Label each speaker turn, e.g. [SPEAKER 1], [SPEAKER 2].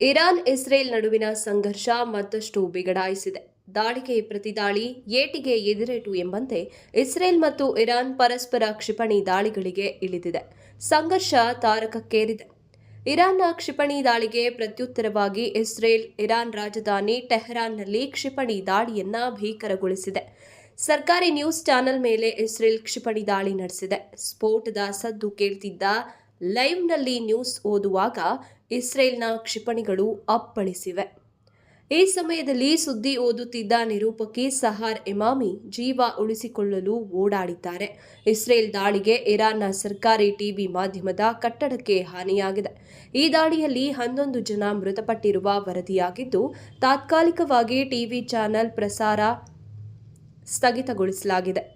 [SPEAKER 1] Iran Israel ನಡುವಿನ ಸಂಘರ್ಷ ಮತ್ತಷ್ಟು ಬಿಗಡಾಯಿಸಿದೆ. ದಾಳಿಗೆ ಪ್ರತಿದಾಳಿ ಏಟಿಗೆ ಎದಿರೇಟು ಎಂಬಂತೆ ಇಸ್ರೇಲ್ ಮತ್ತು ಇರಾನ್ ಪರಸ್ಪರ ಕ್ಷಿಪಣಿ ದಾಳಿಗಳಿಗೆ ಇಳಿದಿದೆ. ಸಂಘರ್ಷ ತಾರಕಕ್ಕೇರಿದೆ. ಇರಾನ್ನ ಕ್ಷಿಪಣಿ ದಾಳಿಗೆ ಪ್ರತ್ಯುತ್ತರವಾಗಿ ಇಸ್ರೇಲ್, ಇರಾನ್ ರಾಜಧಾನಿ ಟೆಹರಾನ್ನಲ್ಲಿ ಕ್ಷಿಪಣಿ ದಾಳಿಯನ್ನ ಭೀಕರಗೊಳಿಸಿದೆ. ಸರ್ಕಾರಿ ನ್ಯೂಸ್ ಚಾನೆಲ್ ಮೇಲೆ ಇಸ್ರೇಲ್ ಕ್ಷಿಪಣಿ ದಾಳಿ ನಡೆಸಿದೆ. ಸ್ಫೋಟದ ಸದ್ದು ಕೇಳ್ತಿದ್ದ ಲೈವ್ನಲ್ಲಿ ನ್ಯೂಸ್ ಓದುವಾಗ ಇಸ್ರೇಲ್ನ ಕ್ಷಿಪಣಿಗಳು ಅಪ್ಪಳಿಸಿವೆ. ಈ ಸಮಯದಲ್ಲಿ ಸುದ್ದಿ ಓದುತ್ತಿದ್ದ ನಿರೂಪಕಿ ಸಹಾರ್ ಇಮಾಮಿ ಜೀವ ಉಳಿಸಿಕೊಳ್ಳಲು ಓಡಾಡಿದ್ದಾರೆ. ಇಸ್ರೇಲ್ ದಾಳಿಗೆ ಇರಾನ್ನ ಸರ್ಕಾರಿ ಟಿವಿ ಮಾಧ್ಯಮದ ಕಟ್ಟಡಕ್ಕೆ ಹಾನಿಯಾಗಿದೆ. ಈ ದಾಳಿಯಲ್ಲಿ ಹನ್ನೊಂದು ಜನ ಮೃತಪಟ್ಟಿರುವ ವರದಿಯಾಗಿದ್ದು, ತಾತ್ಕಾಲಿಕವಾಗಿ ಟಿವಿ ಚಾನೆಲ್ ಪ್ರಸಾರ ಸ್ಥಗಿತಗೊಳಿಸಲಾಗಿದೆ.